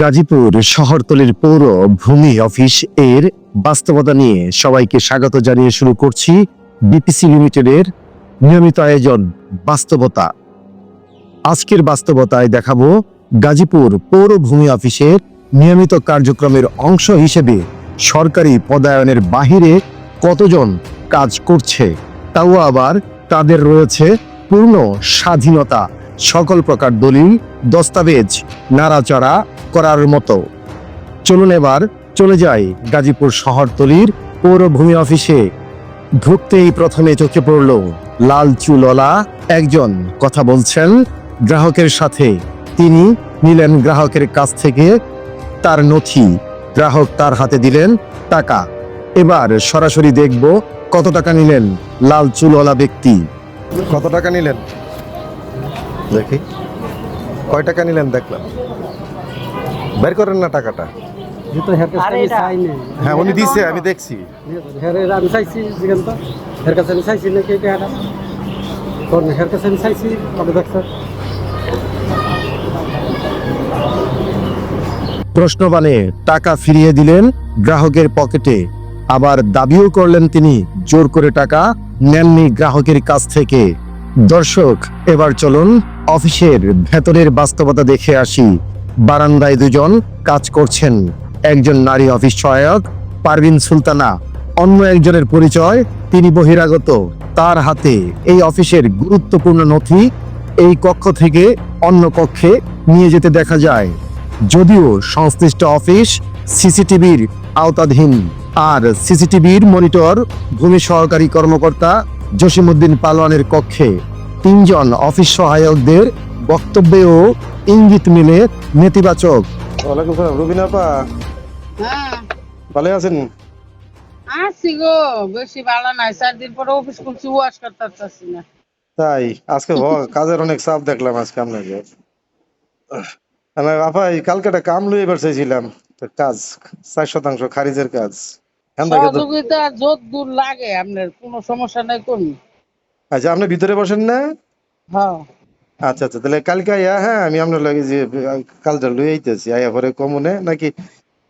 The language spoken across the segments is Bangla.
গাজীপুর শহরতলির পৌর ভূমি অফিস এর বাস্তবতা নিয়ে সবাইকে স্বাগত জানিয়ে শুরু করছি বিপিসি লিমিটেডের নিয়মিত আয়োজন বাস্তবতা। আজকের বাস্তবতায় দেখাবো গাজীপুর পৌর ভূমি অফিসের নিয়মিত কার্যক্রমের অংশ হিসেবে সরকারি পদায়নের বাহিরে কতজন কাজ করছে, তাও আবার তাদের রয়েছে পূর্ণ স্বাধীনতা সকল প্রকার দলিল, দস্তাবেজ, নাড়াচাড়া করার মতো। চলুন এবার চলে যাই গাজীপুর শহরতলির পৌরভূমি অফিসে। ঢুকতেই প্রথমে চোখে পড়ল লাল। চুলওয়ালা একজন কথা বলছেন গ্রাহকের সাথে। তিনি নিলেন গ্রাহকের কাছ থেকে তার নথি। গ্রাহক তার হাতে দিলেন টাকা। এবার সরাসরি দেখব কত টাকা নিলেন লাল চুলওয়ালা ব্যক্তি। কত টাকা নিলেন? দেখি। কয় টাকা নিলেন দেখলাম। বের করেন না টাকাটা। হ্যাঁ উনি দিছে আমি দেখছি। আমি চাইছি হের কাছে আমি চাইছি নাকি এটা এটা? হের কাছে আমি চাইছি কবে দেখছ? প্রশ্নবাণে টাকা ফিরিয়ে দিলেন গ্রাহকের পকেটে আবার দাবিও করলেন তিনি জোর করে টাকা নেননি গ্রাহকের কাছ থেকে। দর্শক এবার চলুন অফিসের ভেতরের বাস্তবতা দেখে আসি। বারান্দায় দুজন কাজ করছেন। একজন নারী অফিস সহায়ক, পারভিন সুলতানা। অন্য একজনের পরিচয় তিনি বহিরাগত। তার হাতে এই অফিসের গুরুত্বপূর্ণ নথি এই কক্ষ থেকে অন্য কক্ষে নিয়ে যেতে দেখা যায়। যদিও সংশ্লিষ্ট অফিস সিসিটিভির আওতাধীন। আর সিসিটিভির মনিটর ভূমি সহকারী কর্মকর্তা জসিমউদ্দিন পালোয়ানের কক্ষে তিনজন অফিস সহায়কদের বক্তব্যেও ইঙ্গিত মিলে নেতিবাচক। ওয়ালাইকুম সালাম। রুবিনা আপা? হ্যাঁ। ভালো আছেন? আছি গো। বেশি ভালো নাই। চার দিন পরে অফিস খুলছি ওয়াশ করতে পারতাছি না। তাই? আজকে কাজের অনেক চাপ দেখলাম আজকে আপনাকে। আপা কালকে একটা কাম লইয়ে এবার চাইছিলাম। তো কাজ চার শতাংশ খারিজের কাজ। সহযোগিতা যত দূর লাগে আপনার কোনো সমস্যা নাই কোন আচ্ছা আপনি ভিতরে বসেন না? হ্যাঁ। আচ্ছা আচ্ছা তাহলে কালকে আইয়া হ্যাঁ আমি আপনার লাগে যে কালটা লই আইতেছি আইয়া পরে কমনে নাকি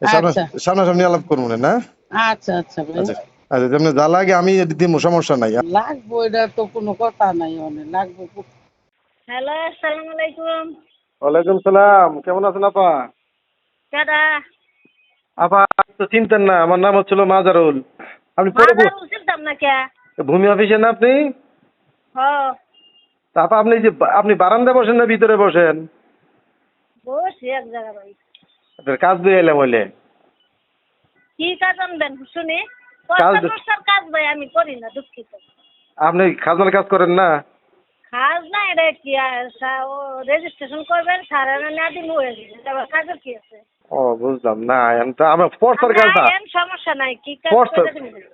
সামনা- আচ্ছা। সামনাসামনি আলাপ করব না আচ্ছা আচ্ছা আচ্ছা আচ্ছা তেমনি যা লাগে আমি দিব সমস্যা নাই। লাগবো এটা তো কোনো কথা নাই অনেক লাগবো হ্যালো আসসালামু আলাইকুম। ওয়ালাইকুম সালাম কেমন আছেন আপা? তো চিনতেন না আমার নাম হচ্ছিল মাজারুল। আপনি পরে মাদার না কে? ভূমি অফিসে না আপনি? হ তা আপা আপনি যে আপনি বারান্দায় বসেন না ভিতরে বসেন? বসি এক জায়গা ভাই আপনার কাজ দিয়ে এলাম হইলে। কি কাজ আনবেন শুনি? কাজ- কাজ ভাই আমি করি না দুঃখিত। আপনি খাজনার কাজ করেন না? কাজ না এটা কি রেজিস্ট্রেশন করবেন সারা না দিন হয়ে গেছে কাজের কি আছে? ও বুঝলাম। না এখন তো আমার কাজ না। আমরা এন সমস্যা নাই কি কাজ পর্সার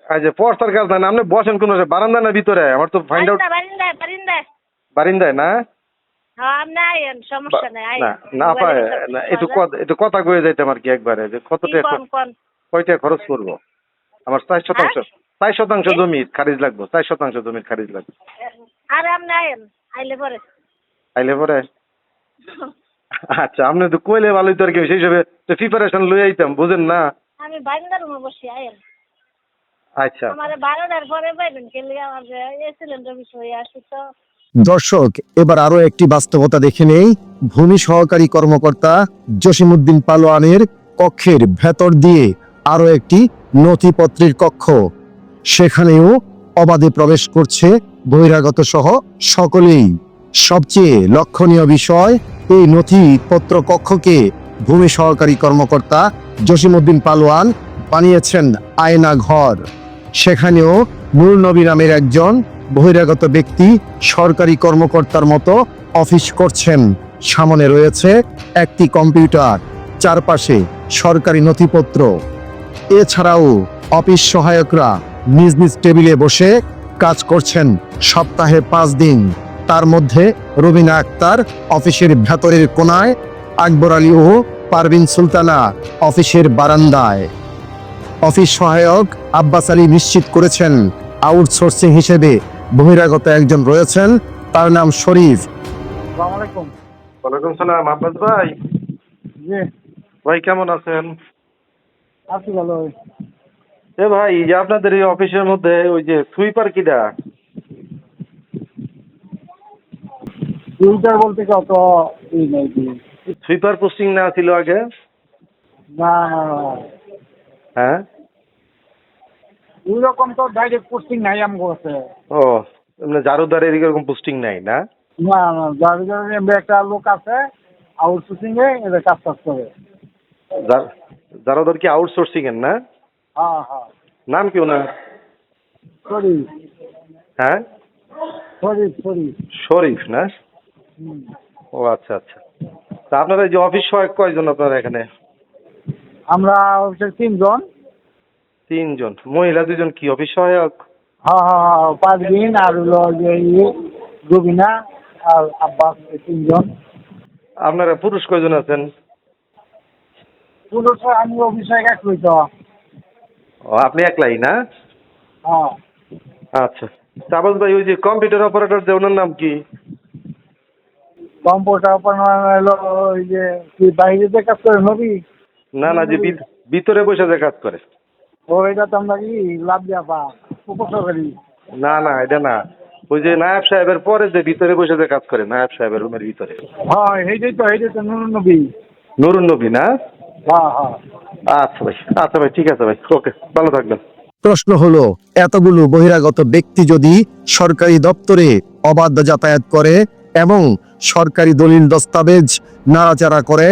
আচ্ছা পর্সার কাজ না আপনি বসেন কোন বারান্দা না ভিতরে আমার তো ফাইন্ড আউট বারিন্দা বারিন্দা বারিন্দা। না? হ্যাঁ না না একটু কথা একটু কথা কয়ে যাইতাম আর কি একবারে যে কত কি টাকা কোন কোন কয়টা খরচ করব? আমার চার শতাংশ? চার শতাংশ জমি খারিজ লাগবে চার শতাংশ জমির খারিজ লাগবে। আরে আপনি আইলে পরে। আইলে পরে? আচ্ছা আপনি তো কইলে ভালোই তো আর কি সেই হিসেবে তো প্রিপারেশন লই আইতাম বুঝেন না? আমি বারিন্দার রুমে বসি আইন আচ্ছা। আমার বারোটার পরে পাইবেন কেলে আমার এ সিলিন্ডার বিষয়ে আসি তো। দর্শক এবার আরও একটি বাস্তবতা দেখে নেই। ভূমি সহকারী কর্মকর্তা জসিমউদ্দিন পালোয়ানের কক্ষের ভেতর দিয়ে আরও একটি নথিপত্রের কক্ষ। সেখানেও অবাধে প্রবেশ করছে বহিরাগত সহ সকলেই। সবচেয়ে লক্ষণীয় বিষয় এই নথিপত্র কক্ষকে ভূমি সহকারী কর্মকর্তা জসিমউদ্দিন পালোয়ান বানিয়েছেন আয়না ঘর। সেখানেও নূর নবী নামের একজন বহিরাগত ব্যক্তি সরকারি কর্মকর্তার মতো অফিস করছেন। সামনে রয়েছে একটি কম্পিউটার, চারপাশে সরকারি নথিপত্র। এছাড়াও অফিস সহায়করা নিজ নিজ টেবিলে বসে কাজ করছেন সপ্তাহে পাঁচ দিন। তার মধ্যে রবিনা আক্তার অফিসের ভেতরের কোনায় আকবর আলী ও পারভিন সুলতানা অফিসের বারান্দায়। অফিস সহায়ক আব্বাস আলী নিশ্চিত করেছেন আউটসোর্সিং হিসেবে বহিরাগত একজন রয়েছেন তার নাম শরীফ। ওয়ালাইকুম সালাম আব্বাস ভাই। ভাই কেমন আছেন? আছি ভালো। এ ভাই যে আপনাদের এই অফিসের মধ্যে ওই যে সুইপার কিডা? ফিল্টার বলতে কত ই নেই সুইপার পোস্টিং না ছিল আগে? না। হ্যাঁ? এইরকম তো ডাইরেক্ট পোস্টিং নাই আমার কাছে। ও এমনি জারুদার এরকম পোস্টিং নাই না? না না যার জন্য একটা লোক আছে আউটসোর্সিং এ এদের কাজ কাজ করে। জার- জারুদার কি আউটসোর্সিং এর না? হ্যাঁ হ্যাঁ। নাম কি ওনার? সরি হ্যাঁ? সরি সরি শরীফ না? ও আচ্ছা আচ্ছা। তা আপনারা এই যে অফিস সহায়ক কয়জন আপনারা এখানে? আমরা অফিসের তিনজন। তিনজন। মহিলা দুজন কি অফিস সহায়ক? হ্যাঁ হ্যাঁ হ্যাঁ পাঁচ দিন আর হলো যে ইয়ে রবিনা আর আব্বাস এই তিনজন। আপনারা পুরুষ কয়জন আছেন? পুরো আমি অফিসে এক তো। ও আপনি একলাই না? হ্যাঁ। আচ্ছা। চাবাস ভাই ওই যে কম্পিউটার অপারেটর যে ওনার নাম কি? হলো ওই যে কি বাইরে যে কাজ করে নবী? না না যে ভিতরে বসে যে কাজ করে। ও এটা তো আমরা কি লাভ দিয়া পা উপসরকারি না না এটা না। ওই যে নায়ব সাহেবের পরে যে ভিতরে বসে যে কাজ করে নায়ব সাহেবের রুমের ভিতরে। হ্যাঁ এইটাই তো এইটাই তো নুন নবী। নুরুন নবী না? হ্যাঁ হ্যাঁ। আচ্ছা ভাই আচ্ছা ভাই ঠিক আছে ভাই ওকে ভালো থাকবেন। প্রশ্ন হলো এতগুলো বহিরাগত ব্যক্তি যদি সরকারি দপ্তরে অবাধ যাতায়াত করে এবং সরকারি দলিল দস্তাবেজ নাড়াচাড়া করে,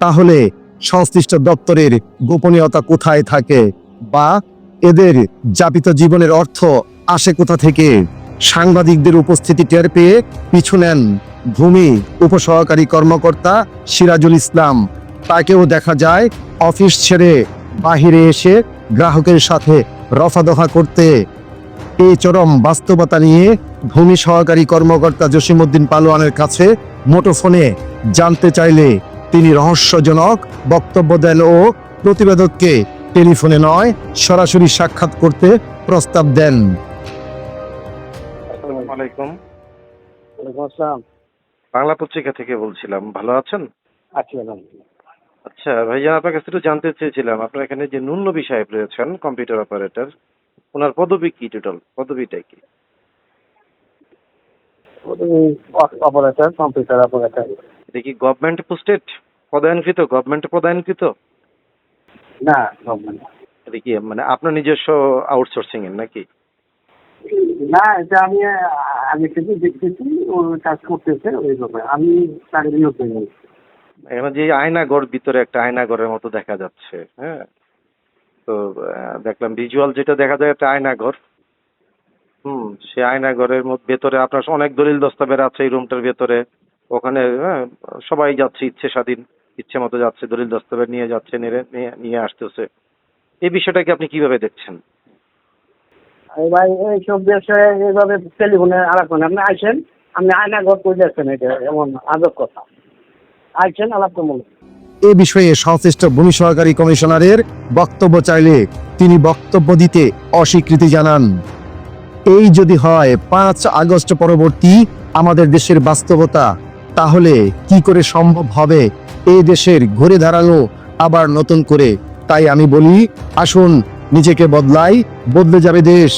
তাহলে সংশ্লিষ্ট দপ্তরের গোপনীয়তা কোথায় থাকে বা এদের যাপিত জীবনের অর্থ আসে কোথা থেকে? সাংবাদিকদের উপস্থিতি টের পেয়ে পিছু নেন ভূমি উপসহকারী কর্মকর্তা সিরাজুল ইসলাম। তাকেও দেখা যায় অফিস ছেড়ে বাহিরে এসে গ্রাহকের সাথে রফাদফা করতে। এই চরম বাস্তবতা নিয়ে ভূমি সহকারী কর্মকর্তা জসিমউদ্দিন পালোয়ানের কাছে মুঠোফোনে জানতে চাইলে তিনি রহস্যজনক বক্তব্য দেন ও প্রতিবেদককে টেলিফোনে নয় সরাসরি সাক্ষাৎ করতে প্রস্তাব দেন। আসসালামু আলাইকুম। আসসালাম। বাংলা পত্রিকা থেকে বলছিলাম ভালো আছেন? আচ্ছা আচ্ছা ভাইজান আপনার কাছে একটু জানতে চেয়েছিলাম আপনার এখানে যে নুন নবী সাহেব রয়েছেন কম্পিউটার অপারেটর ওনার পদবি কি টোটাল? পদবিটা কি? Operator computer operator. এটা কি গভর্নমেন্ট পোস্টেড পদায়নকৃত গভর্নমেন্ট পদায়নকৃত? না গভর্নমেন্ট এটা কি মানে আপনার নিজস্ব আউটসোর্সিং এর নাকি? না এটা আমি আগে থেকে দেখতেছি ও কাজ করতেছে ওই আমি চাকরি নেই এখানে যে আয়নাঘর ভিতরে একটা আয়নাঘরের মতো দেখা যাচ্ছে হ্যাঁ? তো দেখলাম ভিজুয়াল যেটা দেখা যায় একটা আয়নাঘর হুম সে আয়নাঘরের মধ্যে ভেতরে আপনার অনেক দলিল দস্তাবেজ আছে এই রুমটার ভেতরে। ওখানে হ্যাঁ সবাই যাচ্ছে ইচ্ছে স্বাধীন ইচ্ছে মতো যাচ্ছে দলিল দস্তাবেজ নিয়ে যাচ্ছে নিয়ে আসতেছে। এই বিষয়টাকে আপনি কীভাবে দেখছেন? এই ভাই এইসব দেশে এইভাবে টেলিফোনে আলাপ করেন আপনি আইসেন আপনি আয়না ঘর করে যাচ্ছেন এটা এমন আজব কথা। আইসেন আলাপ করব এ বিষয়ে সংশ্লিষ্ট ভূমি সহকারী কমিশনারের বক্তব্য চাইলে তিনি বক্তব্য দিতে অস্বীকৃতি জানান। এই যদি হয় পাঁচ আগস্ট পরবর্তী আমাদের দেশের বাস্তবতা, তাহলে কি করে সম্ভব হবে? এই দেশের ঘুরে দাঁড়ানো আবার নতুন করে। তাই আমি বলি, আসুন নিজেকে বদলাই, বদলে যাবে দেশ।